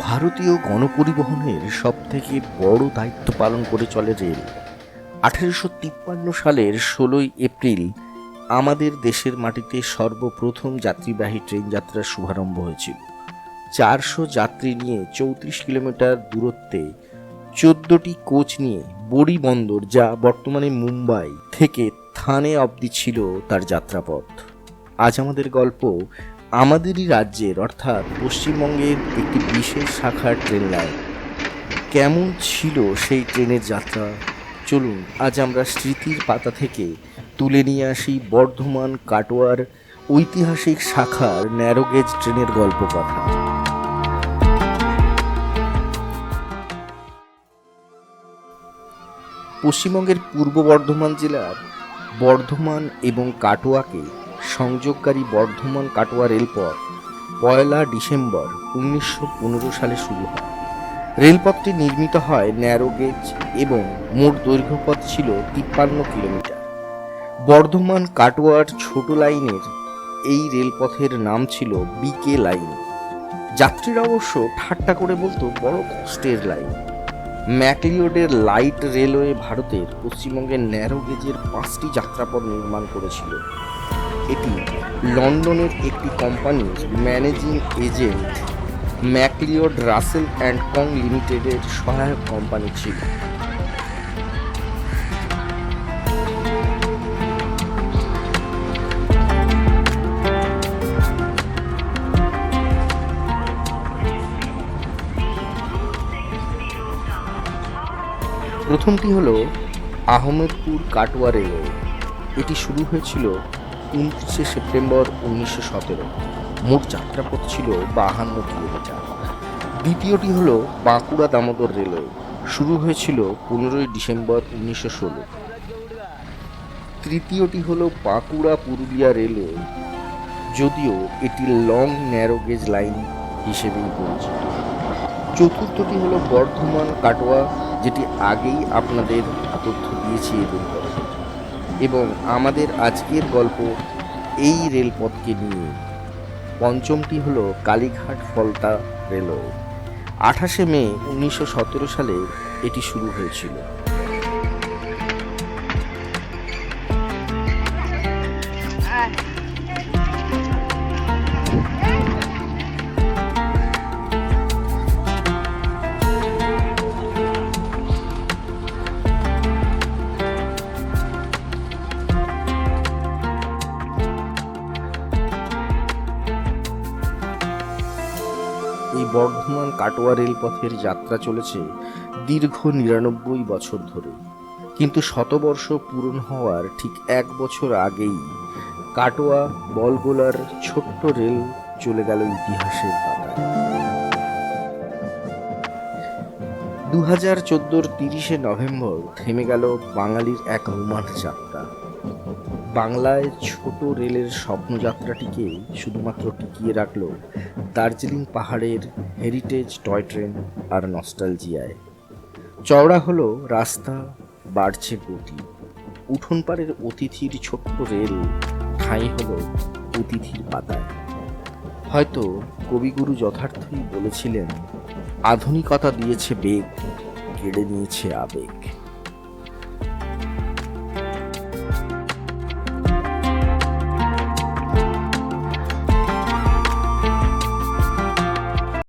ভারতীয় গণপরিবহনের সবথেকে বড় দায়িত্ব পালন করে চলে রেল আঠেরোশো তিপ্পান্ন সালের ষোলোই এপ্রিল আমাদের দেশের মাটিতে সর্বপ্রথম যাত্রীবাহী ট্রেন যাত্রার শুভারম্ভ হয়েছিল। চারশো যাত্রী নিয়ে চৌত্রিশ কিলোমিটার দূরত্বে চোদ্দটি কোচ নিয়ে বড়ি বন্দর যা বর্তমানে মুম্বাই থেকে থানে অবধি ছিল তার যাত্রাপথ। আজ আমাদের গল্প আমাদেরই রাজ্যের, অর্থাৎ পশ্চিমবঙ্গের একটি বিশেষ শাখার ট্রেন লাইন। কেমন ছিল সেই ট্রেনের যাত্রা? চলুন, আজ আমরা স্মৃতির পাতা থেকে তুলে নিয়ে আসি বর্ধমান কাটোয়ার ঐতিহাসিক শাখার ন্যারোগেজ ট্রেনের গল্প কথা। পশ্চিমবঙ্গের পূর্ব বর্ধমান জেলার বর্ধমান এবং কাটোয়াকে সংযোগকারী বর্ধমান কাটোয়া রেলপথ পয়লা ডিসেম্বর উনিশশো পনেরো সালে শুরু হয়। রেলপথটি নির্মিত হয় ন্যারোগেজ এবং মোট দৈর্ঘ্যপথ ছিল তিপ্পান্ন কিলোমিটার। বর্ধমান কাটোয়ার ছোট লাইনের এই রেলপথের নাম ছিল বিকে লাইন। যাত্রীরা অবশ্য ঠাট্টা করে বলতো বড় কষ্টের লাইন। ম্যাকলিওডের লাইট রেলওয়ে ভারতের পশ্চিমবঙ্গের ন্যারো গেজের পাঁচটি যাত্রাপথ নির্মাণ করেছিল। এটি লন্ডনের একটি কোম্পানির managing agent McLeod Russel and কং লিমিটেডের সহায়ক কোম্পানি ছিল। প্রথমটি হলো আহমেদপুর কাটোয়া রেলওয়ে এটি শুরু হয়েছিল উনত্রিশে সেপ্টেম্বর উনিশশো সতেরো। মোট যাত্রাপথ ছিল বাহান্ন কিলোমিটার। দ্বিতীয়টি হলো বাঁকুড়া দামোদর রেলওয়ে। শুরু হয়েছিল পনেরোই ডিসেম্বর উনিশশো ষোলো। তৃতীয়টি হলো বাঁকুড়া পুরুলিয়া রেলওয়ে। যদিও এটি লং ন্যারো গেজ লাইন হিসেবেই পরিচিত। চতুর্থটি হলো বর্ধমান কাটোয়া, যেটি আগেই আপনাদের তথ্য দিয়েছি রেলপথের এবং আমাদের আজকের গল্প এই রেলপথকে নিয়ে। পঞ্চমটি হল কালীঘাট ফলতা রেলওয়ে। আঠাশে মে উনিশশো সতেরো সালে এটি শুরু হয়েছিল। বর্ধমান কাটোয়া রেলপথের যাত্রা চলেছে দীর্ঘ নিরানব্বই বছর ধরে। কিন্তু শতবর্ষ পূরণ হওয়ার ঠিক এক বছর আগেই কাটোয়া বলগোলার ছোট্ট রেল চলে গেল ইতিহাসের পাতায়। দু হাজার চোদ্দোর তিরিশে নভেম্বর থেমে গেল বাঙালির এক রোমান্স যাত্রা। বাংলায় ছোট রেলের স্বপ্নযাত্রাটিকে শুধুমাত্র টিকিয়ে রাখল দার্জিলিং পাহাড়ের হেরিটেজ টয় ট্রেন আর নস্টালজিয়ায়। চওড়া হলো রাস্তা, বাড়ছে গতি। উঠোন পাড়ের অতিথির ছোট্ট রেল ঠাঁই হলো অতিথির পাতায়। হয়তো কবিগুরু যথার্থই বলেছিলেন, আধুনিকতা দিয়েছে বেগ, কেড়ে নিয়েছে আবেগ।